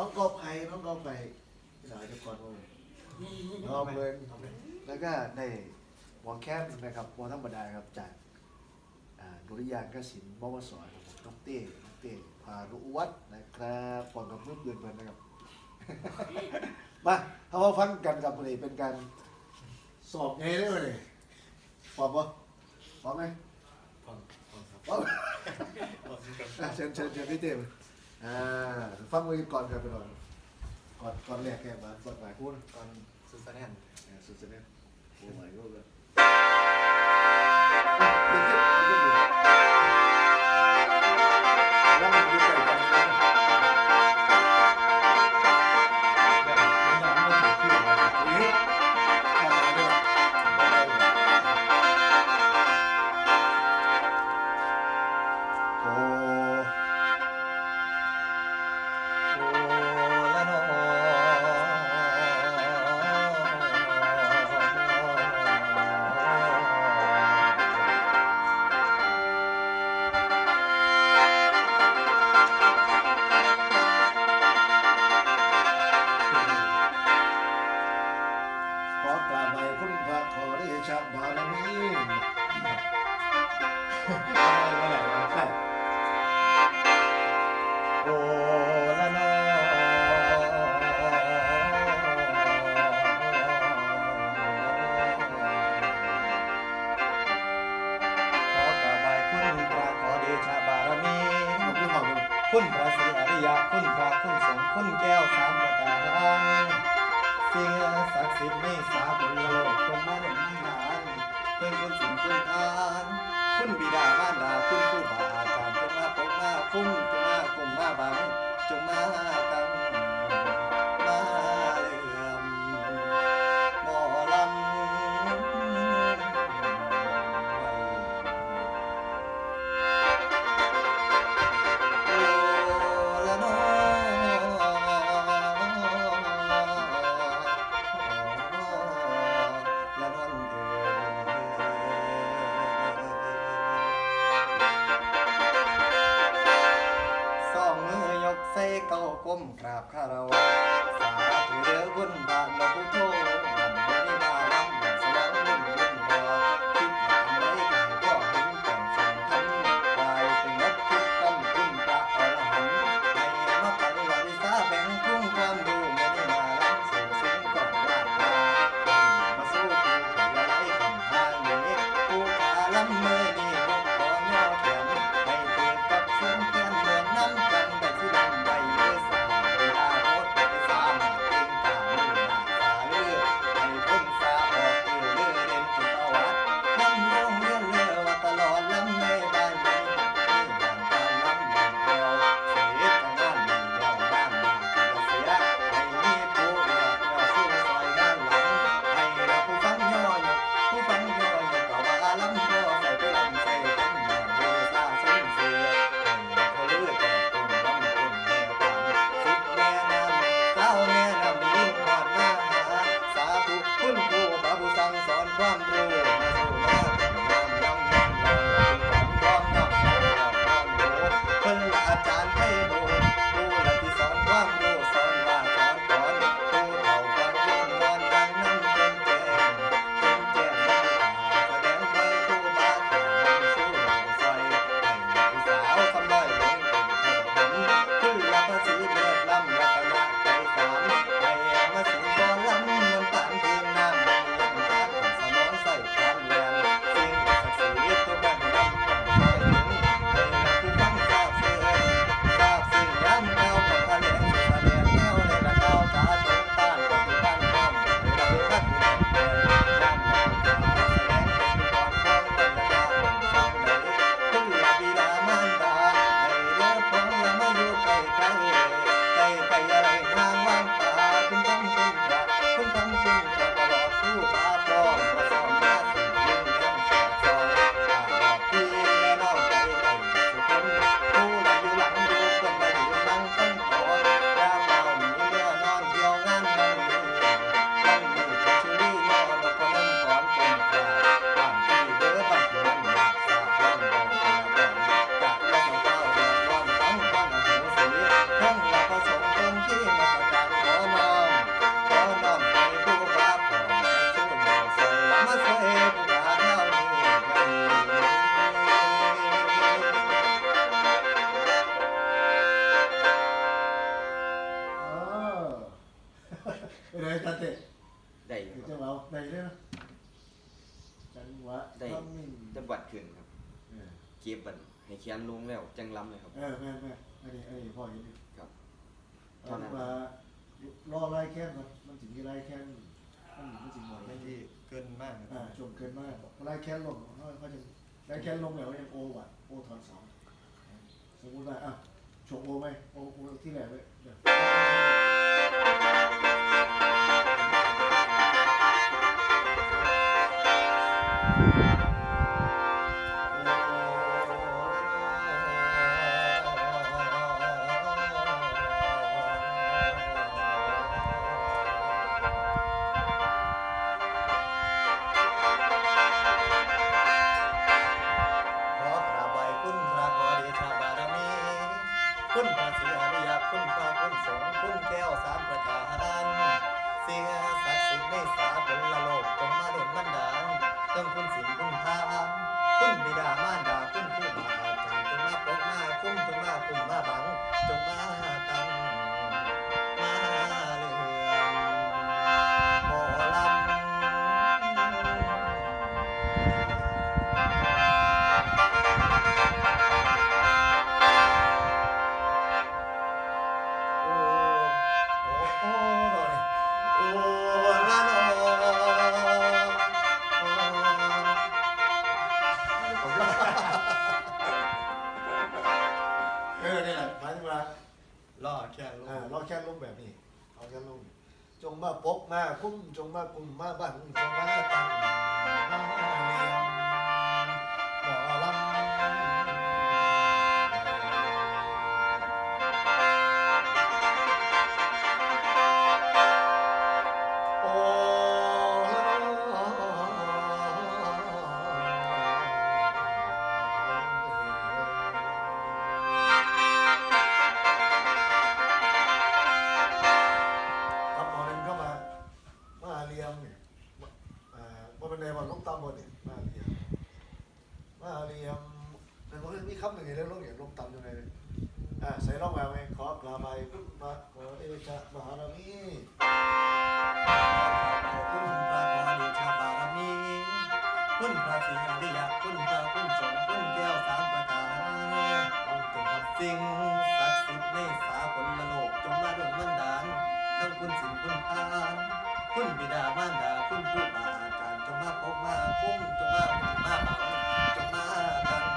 น้องกอไผ่น้องกอไผ่พี่หน่อยจะก่อนว่าน้องเบิร์นแล้วก็ได้หวงแค้นะครับวงธรรมดาครับจากอ่าดุริยางคศิลป์บวสครับผมน้องเต้น้องเต้พาลุวัฒน์นะครับปอนกับมือเบือนเบิร์นนะครับ มาเอามาฟังกันกับเลยเป็นการสอบไงได้ไหมเนี่ยปอบปะปอบไหมผ่อนผ่อนครับปอบผ่อนครับ อะเชิญเชิญเชิญพี่เต้ม อ่าฟังมือก่อนครับไปก่อนก่อนก่อนแรกแกมาก่อนหมายพูดก่อนซูซานแนนอ่าสุดเสน่ห์โอ้หมายพูดเลย คุณขอบคุณคุณพระศรีอริยะคุณพระคุณสงฆ์คุณแก้วสามประการสิ่งศักดิ์สิทธิ์ในสากลโลกจงมาดลบันานเพิ่งคุณสิ่งคุณทาน คุณบิดามารดาคุณค ก็บบัดให้เขียนลงแล้วจังล้ำเลยครับ เออแม่แม่อันนี้อันนี้พ่อเห็นดิครับเอามารอไล่แค้นก่อนมันถึงมีไล่แค้นมันมันถึงหมดไม่ไม่ที่ที่เกินมากนะอ่าจมเกินมากไล่แค้นลงเขาเขาจะไล่แค้นลงแล้วยังโอว่ะโอถอนสองสมมติว่าอะชกโอไหมโอโอที่ไหนเลยเดี๋ยว ล่อแค่ลูอ่าเราแค่ลงแบบนี้เราแค่ลงจงมาปกมาคุ้มจงมากุมมาบังจงมาตั้งมาเลีย ร่องแววไหมขอกราบไปพึ่งมาขอเอชะมหารามีคุณพระขอเดชะบารมีคุณพระศรีอริยคุณพระคุณสงฆ์คุณแก้วสามประการต้องเต็มครับสิ่งศักดิ์สิทธิ์ในสากลโลกจงมาดลบันดาลทั้งคุณสิงคุณทานคุณบิดามารดาคุณผู้บาอาจารย์จงมาพบมาคุ้มจงมาปกมาบังจงมากัน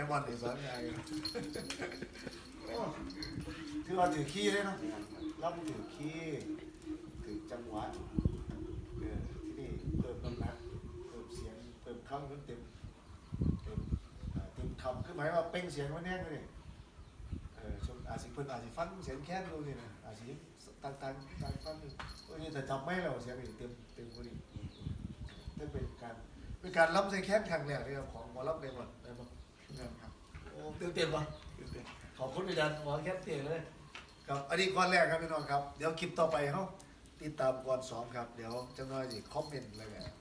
แต่บอลนี่สอนไงคือว่าถือขี้เลยเนาะรับถือขี้ถือจังหวะเออที่นี่เพิ่มน้ำหนักเพิ่มเสียงเพิ่มคำขึ้นเต็มเต็มเต็มคำคือหมายว่าเป่งเสียงมันแน่เลยเออชมอาจสิเพิ่นอาจสิฟังเสียงแค่นดูนี่นะอาจสิต่างต่างต่างฟังโอ้ยแต่จำไม่แล้วเสียงนี่เต็มเต็มพอดีนั่นเป็นการเป็นการรับใส่แค่นครั้งแรกเลยครับของหมอรับในวันในวัน ครับโอ้เต็มเต็มวะขอบคุณอาจารย์หมอแคปเตียเลยครับ อันนี้ก้อนแรกครับพี่น้องครับ เดี๋ยวคลิปต่อไปเขาติดตามก่อนสองครับ เดี๋ยวจะน้อยสิคอมเมนต์อะไรแบบ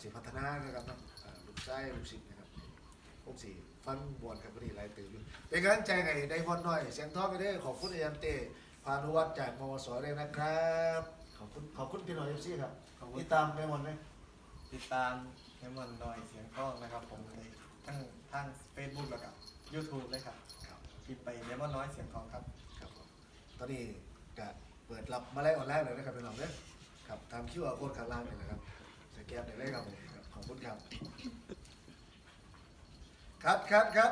สิพัฒนานะครับเนาะอ่าลูกไส้ลูกศิษย์นะครับพวกสี่ฟังบวนกับพอดีหลายตื่นอยู่เป็นกำลังใจให้ได้พอนน้อยเสียงท้อไปได้อขอบคุณอาจารย์เต้พานุวัฒน์จากมวสเลยนะครับ ขอบคุณขอบคุณพี่น้องเอฟซีครับติดตามไปหมดไหมติดตามให้มันหน่อยเสียงกล้องนะครับ ผมเลยทั้ง ทาง Facebook แล้วกับ YouTube เลยครับครับพิมพ์ไปเลมอนน้อยเสียงทองครับ ครับผมตอนนี้ก็เปิดรับมาไล่ออนไลน์เลยนะครับพี่น้องเด้อครับตามคิวอาร์โค้ดข้างล่างนี่นะครับสแกนได้เลยครับผมครับขอบคุณครับคัดคัดคัด